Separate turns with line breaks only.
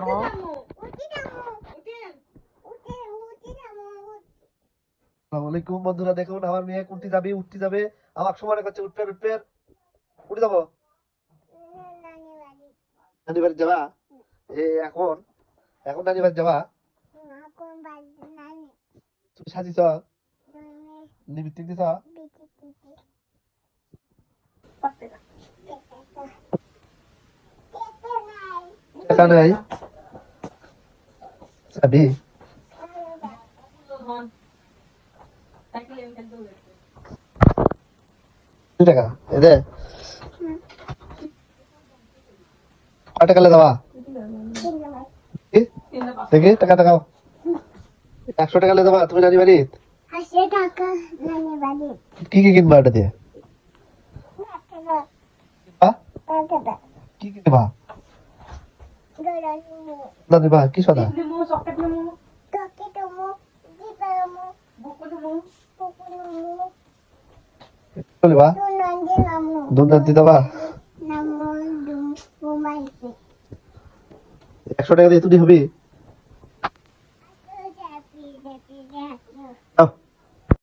করব
আসসালামু আলাইকুম বন্ধুরা দেখুন আমার মেয়ে উঠতে যাবে উঠতে যাবে? আমার সময় করছে উঠবে উঠবে। উঠে যাব? নানি বাড়ি যাবা? এ এখন? এখন নানি বাড়ি যাবা? তুমি সাজিছ? নিবৃত্তি দিছ? টাকা নাই? দুই টাকা এ দে কয় টাকা দেওয়া? দেখি টাকা টাকাও একশো টাকা লে দেবা তুমি নানি বাড়ি কি কি কিনবা এটা দিয়ে? কি কিনবা? না দিবা কি সদা একশো টাকা দিয়ে তুমি হবি